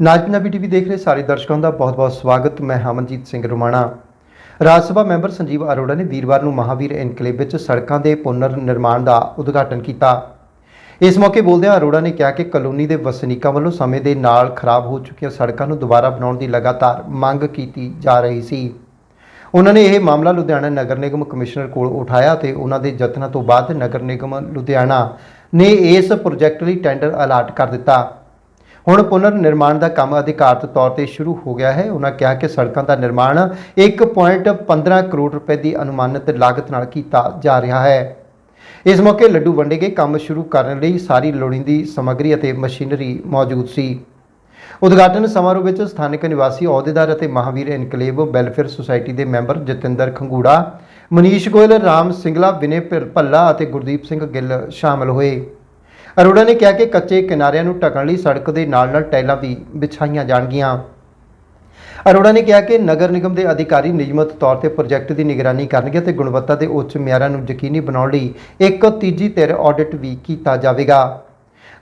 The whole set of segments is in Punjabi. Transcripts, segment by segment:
ਨਾਜ ਪੰਜਾਬੀ ਟੀਵੀ ਦੇਖ ਰਹੇ ਸਾਰੇ ਦਰਸ਼ਕਾਂ ਦਾ ਬਹੁਤ-ਬਹੁਤ ਸਵਾਗਤ। ਮੈਂ ਹਮਨਜੀਤ ਸਿੰਘ ਰੁਮਾਣਾ। ਰਾਜ ਸਭਾ ਮੈਂਬਰ ਸੰਜੀਵ ਅਰੋੜਾ ਨੇ ਵੀਰਵਾਰ ਨੂੰ ਮਹਾਵੀਰ ਐਨਕਲੇਵ ਵਿੱਚ ਸੜਕਾਂ ਦੇ ਪੁਨਰ ਨਿਰਮਾਣ ਦਾ ਉਦਘਾਟਨ ਕੀਤਾ। ਇਸ ਮੌਕੇ ਬੋਲਦਿਆਂ ਅਰੋੜਾ ਨੇ ਕਿਹਾ ਕਿ ਕਲੋਨੀ ਦੇ ਵਸਨੀਕਾਂ ਵੱਲੋਂ ਸਮੇਂ ਦੇ ਨਾਲ ਖਰਾਬ ਹੋ ਚੁੱਕੀਆਂ ਸੜਕਾਂ ਨੂੰ ਦੁਬਾਰਾ ਬਣਾਉਣ ਦੀ ਲਗਾਤਾਰ ਮੰਗ ਕੀਤੀ ਜਾ ਰਹੀ ਸੀ। ਉਹਨਾਂ ਨੇ ਇਹ ਮਾਮਲਾ ਲੁਧਿਆਣਾ ਨਗਰ ਨਿਗਮ ਕਮਿਸ਼ਨਰ ਕੋਲ ਉਠਾਇਆ ਤੇ ਉਹਨਾਂ ਦੇ ਯਤਨਾਂ ਤੋਂ ਬਾਅਦ ਨਗਰ ਨਿਗਮ ਲੁਧਿਆਣਾ ਨੇ ਇਸ ਪ੍ਰੋਜੈਕਟ ਲਈ ਟੈਂਡਰ ਅਲਾਟ ਕਰ ਦਿੱਤਾ। ਹੁਣ ਪੁਨਰ ਨਿਰਮਾਣ ਦਾ ਕੰਮ ਅਧਿਕਾਰਤ ਤੌਰ ਤੇ ਸ਼ੁਰੂ ਹੋ ਗਿਆ ਹੈ। ਉਹਨਾਂ ਕਿਹਾ ਕਿ ਸੜਕਾਂ ਦਾ ਨਿਰਮਾਣ 1.15 ਕਰੋੜ ਰੁਪਏ ਦੀ ਅਨੁਮਾਨਿਤ ਲਾਗਤ ਨਾਲ ਕੀਤਾ ਜਾ ਰਿਹਾ ਹੈ। ਇਸ ਮੌਕੇ ਲੱਡੂ ਵੰਡੇ ਗਏ ਕੰਮ ਸ਼ੁਰੂ ਕਰਨ ਲਈ ਸਾਰੀ ਲੋੜੀਂਦੀ ਸਮੱਗਰੀ ਅਤੇ ਮਸ਼ੀਨਰੀ ਮੌਜੂਦ ਸੀ। ਉਦਘਾਟਨ ਸਮਾਰੋਹ ਵਿੱਚ ਸਥਾਨਕ ਨਿਵਾਸੀ ਅਹੁਦੇਦਾਰ ਅਤੇ ਮਹਾਵੀਰ ਇਨਕਲੇਵ ਵੈਲਫੇਅਰ ਸੁਸਾਇਟੀ ਦੇ ਮੈਂਬਰ ਜਤਿੰਦਰ ਖੰਗੂੜਾ, ਮਨੀਸ਼ ਗੋਇਲ, ਰਾਮ ਸਿੰਗਲਾ, ਵਿਨੇ ਭੱਲਾ ਅਤੇ ਗੁਰਦੀਪ ਸਿੰਘ ਗਿੱਲ ਸ਼ਾਮਲ ਹੋਏ। ਅਰੋੜਾ ਨੇ ਕਿਹਾ ਕਿ ਕੱਚੇ ਕਿਨਾਰਿਆਂ ਨੂੰ ਢਕਣ ਲਈ ਸੜਕ ਦੇ ਨਾਲ-ਨਾਲ ਟਾਈਲਾਂ ਵੀ ਵਿਛਾਈਆਂ ਜਾਣਗੀਆਂ। ਅਰੋੜਾ ਨੇ ਕਿਹਾ ਕਿ ਨਗਰ ਨਿਗਮ ਦੇ ਅਧਿਕਾਰੀ ਨਿਯਮਤ ਤੌਰ ਤੇ ਪ੍ਰੋਜੈਕਟ ਦੀ ਨਿਗਰਾਨੀ ਕਰਨਗੇ ਅਤੇ ਗੁਣਵੱਤਾ ਦੇ ਉੱਚ ਮਿਆਰਾਂ ਨੂੰ ਯਕੀਨੀ ਬਣਾਉਣ ਲਈ ਇੱਕ ਤੀਜੀ ਧਿਰ ਆਡਿਟ ਵੀ ਕੀਤਾ ਜਾਵੇਗਾ।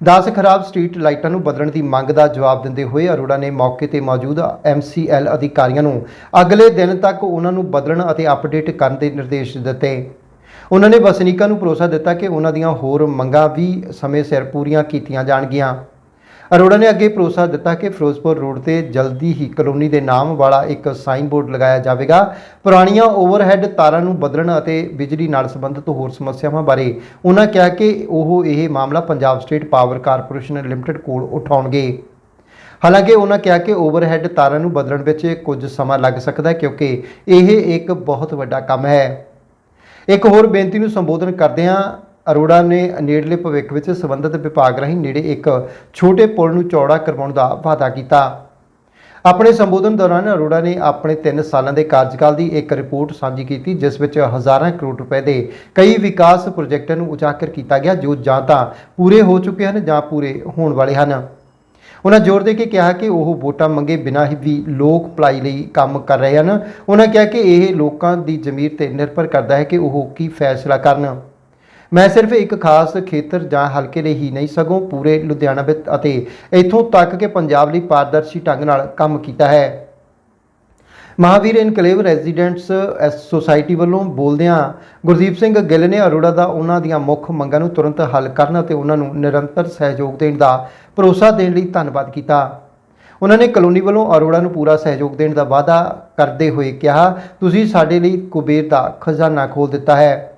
10 ਖਰਾਬ ਸਟਰੀਟ ਲਾਈਟਾਂ ਨੂੰ ਬਦਲਣ ਦੀ ਮੰਗ ਦਾ ਜਵਾਬ ਦਿੰਦੇ ਹੋਏ ਅਰੋੜਾ ਨੇ ਮੌਕੇ ਤੇ ਮੌਜੂਦ MCL ਅਧਿਕਾਰੀਆਂ ਨੂੰ ਅਗਲੇ ਦਿਨ ਤੱਕ ਉਹਨਾਂ ਨੂੰ ਬਦਲਣ ਅਤੇ ਅਪਡੇਟ ਕਰਨ ਦੇ ਨਿਰਦੇਸ਼ ਦਿੱਤੇ। ਉਹਨਾਂ ਨੇ ਵਸਨੀਕਾਂ ਨੂੰ ਭਰੋਸਾ ਦਿੱਤਾ ਕਿ ਉਹਨਾਂ ਦੀਆਂ ਹੋਰ ਮੰਗਾਂ ਵੀ ਸਮੇਂ ਸਿਰ ਪੂਰੀਆਂ ਕੀਤੀਆਂ ਜਾਣਗੀਆਂ। ਅਰੋੜਾ ਨੇ ਅੱਗੇ ਭਰੋਸਾ ਦਿੱਤਾ ਕਿ ਫਿਰੋਜ਼ਪੁਰ ਰੋਡ ਤੇ ਜਲਦੀ ਹੀ ਕਲੋਨੀ ਦੇ ਨਾਮ ਵਾਲਾ ਇੱਕ ਸਾਈਨ ਬੋਰਡ ਲਗਾਇਆ ਜਾਵੇਗਾ। ਪੁਰਾਣੀਆਂ ਓਵਰਹੈੱਡ ਤਾਰਾਂ ਨੂੰ ਬਦਲਣ ਅਤੇ ਬਿਜਲੀ ਨਾਲ ਸੰਬੰਧਿਤ ਹੋਰ ਸਮੱਸਿਆਵਾਂ ਬਾਰੇ ਉਹਨਾਂ ਕਿਹਾ ਕਿ ਉਹ ਇਹ ਮਾਮਲਾ Punjab state power corporation limited ਕੋਲ ਉਠਾਉਣਗੇ। ਹਾਲਾਂਕਿ ਉਹਨਾਂ ਕਿਹਾ ਕਿ ਓਵਰਹੈੱਡ ਤਾਰਾਂ ਨੂੰ ਬਦਲਣ ਵਿੱਚ ਕੁਝ ਸਮਾਂ ਲੱਗ ਸਕਦਾ ਹੈ ਕਿਉਂਕਿ ਇਹ ਇੱਕ ਬਹੁਤ ਵੱਡਾ ਕੰਮ ਹੈ। ਇੱਕ ਹੋਰ ਬੇਨਤੀ ਨੂੰ ਸੰਬੋਧਨ ਕਰਦਿਆਂ ਅਰੋੜਾ ਨੇ ਨੇੜਲੇ ਭਵਿੱਖ ਵਿੱਚ ਸੰਬੰਧਿਤ ਵਿਭਾਗ ਰਾਹੀਂ ਨੇੜੇ ਇੱਕ ਛੋਟੇ ਪੁਲ ਨੂੰ ਚੌੜਾ ਕਰਵਾਉਣ ਦਾ ਵਾਅਦਾ ਕੀਤਾ। ਆਪਣੇ ਸੰਬੋਧਨ ਦੌਰਾਨ ਅਰੋੜਾ ਨੇ ਆਪਣੇ 3 ਸਾਲਾਂ ਦੇ ਕਾਰਜਕਾਲ ਦੀ ਇੱਕ ਰਿਪੋਰਟ ਸਾਂਝੀ ਕੀਤੀ, ਜਿਸ ਵਿੱਚ ਹਜ਼ਾਰਾਂ ਕਰੋੜ ਰੁਪਏ ਦੇ ਕਈ ਵਿਕਾਸ ਪ੍ਰੋਜੈਕਟਾਂ ਨੂੰ ਉਜਾਗਰ ਕੀਤਾ ਗਿਆ, ਜੋ ਜਾਂ ਤਾਂ ਪੂਰੇ ਹੋ ਚੁੱਕੇ ਹਨ ਜਾਂ ਪੂਰੇ ਹੋਣ ਵਾਲੇ ਹਨ। ਉਹਨਾਂ ਜ਼ੋਰ ਦੇ ਕੇ ਕਿਹਾ ਕਿ ਉਹ ਵੋਟਾਂ ਮੰਗੇ ਬਿਨਾਂ ਹੀ ਵੀ ਲੋਕ ਭਲਾਈ ਲਈ ਕੰਮ ਕਰ ਰਹੇ ਹਨ। ਉਹਨਾਂ ਕਿਹਾ ਕਿ ਇਹ ਲੋਕਾਂ ਦੀ ਜ਼ਮੀਰ ਤੇ ਨਿਰਭਰ ਕਰਦਾ ਹੈ ਕਿ ਉਹ ਕੀ ਫੈਸਲਾ ਕਰਨ। ਮੈਂ ਸਿਰਫ ਇੱਕ ਖਾਸ ਖੇਤਰ ਜਾਂ ਹਲਕੇ ਲਈ ਹੀ ਨਹੀਂ, ਸਗੋਂ ਪੂਰੇ ਲੁਧਿਆਣਾ ਵਿੱਚ ਅਤੇ ਇੱਥੋਂ ਤੱਕ ਕਿ ਪੰਜਾਬ ਲਈ ਪਾਰਦਰਸ਼ੀ ਢੰਗ ਨਾਲ ਕੰਮ ਕੀਤਾ ਹੈ। Mahavir enclave residents S society ਵੱਲੋਂ ਬੋਲਦਿਆਂ ਗੁਰਦੀਪ ਸਿੰਘ ਗਿੱਲ ਨੇ ਅਰੋੜਾ ਦਾ ਉਹਨਾਂ ਦੀਆਂ ਮੁੱਖ ਮੰਗਾਂ ਨੂੰ ਤੁਰੰਤ ਹੱਲ ਕਰਨ ਅਤੇ ਉਹਨਾਂ ਨੂੰ ਨਿਰੰਤਰ ਸਹਿਯੋਗ ਦੇਣ ਦਾ ਭਰੋਸਾ ਦੇਣ ਲਈ ਧੰਨਵਾਦ ਕੀਤਾ। ਉਹਨਾਂ ਨੇ ਕਲੋਨੀ ਵੱਲੋਂ ਅਰੋੜਾ ਨੂੰ ਪੂਰਾ ਸਹਿਯੋਗ ਦੇਣ ਦਾ ਵਾਅਦਾ ਕਰਦੇ ਹੋਏ ਕਿਹਾ, ਤੁਸੀਂ ਸਾਡੇ ਲਈ ਕੁਬੇਰ ਦਾ ਖਜ਼ਾਨਾ ਖੋਲ ਦਿੱਤਾ ਹੈ।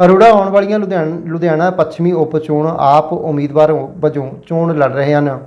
ਅਰੋੜਾ ਆਉਣ ਵਾਲੀਆਂ ਲੁਧਿਆਣਾ ਲੁਧਿਆਣਾ ਪੱਛਮੀ ਉਪ ਚੋਣ ਆਪ ਉਮੀਦਵਾਰ ਵਜੋਂ ਚੋਣ ਲੜ ਰਹੇ ਹਨ।